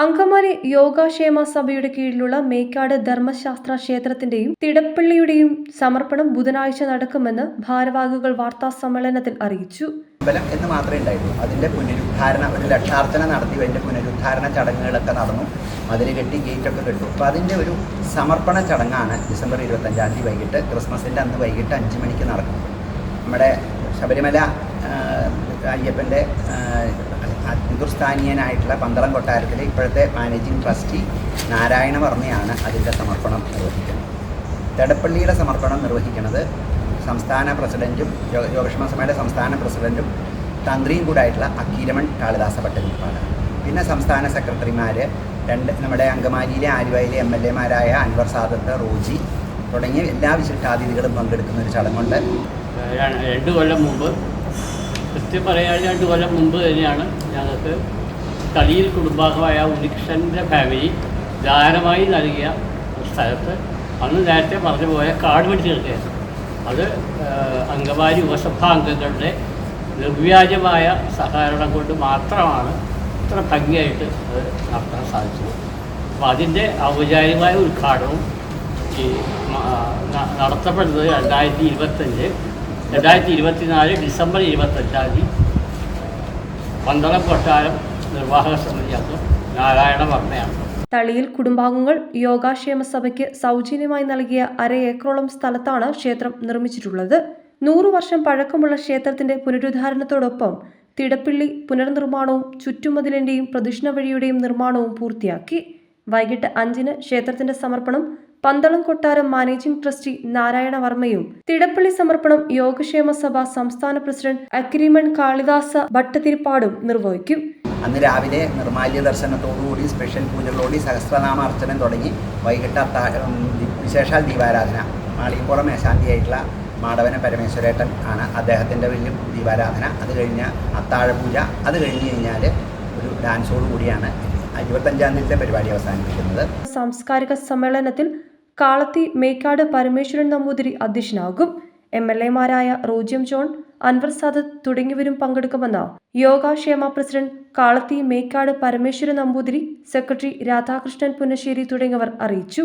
അങ്കമാലി യോഗാക്ഷേമ സഭയുടെ കീഴിലുള്ള മേക്കാട് ധർമ്മശാസ്ത്ര ക്ഷേത്രത്തിന്റെയും തിടപ്പള്ളിയുടെയും സമർപ്പണം ബുധനാഴ്ച നടക്കുമെന്ന് ഭാരവാഹികൾ വാർത്താ സമ്മേളനത്തിൽ അറിയിച്ചു. അമ്പലം എന്ന് മാത്രമേ ഉണ്ടായിരുന്നു അതിന്റെ പുനരുദ്ധാരണ ഒരു ലക്ഷാർച്ചന നടത്തി അതിന്റെ പുനരുദ്ധാരണ ചടങ്ങുകളൊക്കെ നടന്നു. അതിൽ കെട്ടി ഗേറ്റൊക്കെ കെട്ടു. അപ്പോൾ അതിന്റെ ഒരു സമർപ്പണ ചടങ്ങാണ് ഡിസംബർ ഇരുപത്തഞ്ചാം തീയതി വൈകിട്ട് ക്രിസ്മസിന്റെ അന്ന് വൈകിട്ട് അഞ്ച് മണിക്ക് നടക്കും. നമ്മുടെ ശബരിമല അയ്യപ്പന്റെ ഹിന്ദുസ്ഥാനീയനായിട്ടുള്ള പന്തളം കൊട്ടാരത്തിലെ ഇപ്പോഴത്തെ മാനേജിംഗ് ട്രസ്റ്റി നാരായണ വർമ്മയാണ് അതിന്റെ സമർപ്പണം നിർവഹിക്കുന്നത്. തെടപ്പള്ളിയുടെ സമർപ്പണം നിർവഹിക്കുന്നത് സംസ്ഥാന പ്രസിഡന്റും യോഗക്ഷമ സഭയുടെ സംസ്ഥാന പ്രസിഡന്റും തന്ത്രിയും കൂടെ ആയിട്ടുള്ള അക്കീരമൺ കാളിദാസ ഭട്ടതിരിപ്പാട് പിന്നെ സംസ്ഥാന സെക്രട്ടറിമാർ രണ്ട് നമ്മുടെ അങ്കമാലിയിലെ ആലുവയിലെ എം എൽ എമാരായ അൻവർ സാദത്ത് റോജി തുടങ്ങിയ എല്ലാ വിശിഷ്ടാതിഥികളും പങ്കെടുക്കുന്ന ഒരു ചടങ്ങുണ്ട്. രണ്ട് കൊല്ലം മുമ്പ് കൃത്യം പറയാൻ രണ്ട് കൊല്ലം മുമ്പ് തന്നെയാണ് ഞങ്ങൾക്ക് കളിയിൽ കുടുംബാംഗമായ ഉലിക്ഷന്റെ ഫാമിലി ദാനമായി നൽകിയ സ്ഥലത്ത് അന്ന് നേരത്തെ പറഞ്ഞു പോയ കാട് പിടിച്ച് കിടക്കുകയായിരുന്നു അത് അങ്കമാലി ഉപസഭാ അംഗങ്ങളുടെ നിർവ്യാജമായ സഹകരണം കൊണ്ട് മാത്രമാണ് ഇത്ര ഭംഗിയായിട്ട് അത് നടത്താൻ സാധിച്ചത്. അപ്പോൾ അതിന്റെ ഔപചാരികമായ ഉദ്ഘാടനവും ഈ നടത്തപ്പെടുന്നത് രണ്ടായിരത്തി ഇരുപത്തഞ്ച് രണ്ടായിരത്തി ഇരുപത്തിനാല് ഡിസംബർ ഇരുപത്തഞ്ചാം തീയതി പന്തളം കൊട്ടാരം നിർവാഹക സമിതി അംഗം നാരായണ വർമ്മയാണ്. തളിയിൽ കുടുംബാംഗങ്ങൾ യോഗാക്ഷേമ സഭയ്ക്ക് സൗജന്യമായി നൽകിയ അര ഏക്കറോളം സ്ഥലത്താണ് ക്ഷേത്രം നിർമ്മിച്ചിട്ടുള്ളത്. നൂറു വർഷം പഴക്കമുള്ള ക്ഷേത്രത്തിന്റെ പുനരുദ്ധാരണത്തോടൊപ്പം തിടപ്പിള്ളി പുനർനിർമ്മാണവും ചുറ്റുമതിലിന്റെയും പ്രദക്ഷിണ വഴിയുടെയും നിർമ്മാണവും പൂർത്തിയാക്കി. വൈകിട്ട് അഞ്ചിന് ക്ഷേത്രത്തിന്റെ സമർപ്പണം പന്തളം കൊട്ടാരം മാനേജിംഗ് ട്രസ്റ്റി നാരായണ വർമ്മയും തിടപ്പള്ളി സമർപ്പണം യോഗക്ഷേമ സഭ സംസ്ഥാന പ്രസിഡന്റ് അക്രീമൺ കാളിദാസ ഭട്ടതിരിപ്പാടും നിർവഹിക്കും. അന്ന് രാവിലെ നിർമാല്യ ദർശനത്തോടുകൂടി സ്പെഷ്യൽ പൂജകളോടി സഹസ്രനാമാർച്ചനം തുടങ്ങി വൈകിട്ട് വിശേഷാൽ ദീപാരാധന. മാളികപ്പുറം മേശാന്തിയായിട്ടുള്ള മാടവന പരമേശ്വരേട്ടൻ ആണ് അദ്ദേഹത്തിന്റെ വലിയ ദീപാരാധന. അത് കഴിഞ്ഞ അത്താഴപൂജ അത് കഴിഞ്ഞ് കഴിഞ്ഞാൽ ഒരു ഡാൻസോടുകൂടിയാണ് ഇരുപത്തഞ്ചാം തീയതി പരിപാടി അവസാനിപ്പിക്കുന്നത്. സാംസ്കാരിക സമ്മേളനത്തിൽ കാളത്തി മേക്കാട് പരമേശ്വരൻ നമ്പൂതിരി അധ്യക്ഷനാകും. എം എൽ എമാരായ റോജ്യം ജോൺ അൻവർ സാദത്ത് തുടങ്ങിയവരും പങ്കെടുക്കുമെന്ന് യോഗാക്ഷേമ പ്രസിഡന്റ് കാളത്തി മേക്കാട് പരമേശ്വരൻ നമ്പൂതിരി സെക്രട്ടറി രാധാകൃഷ്ണൻ പുന്നശ്ശേരി തുടങ്ങിയവർ അറിയിച്ചു.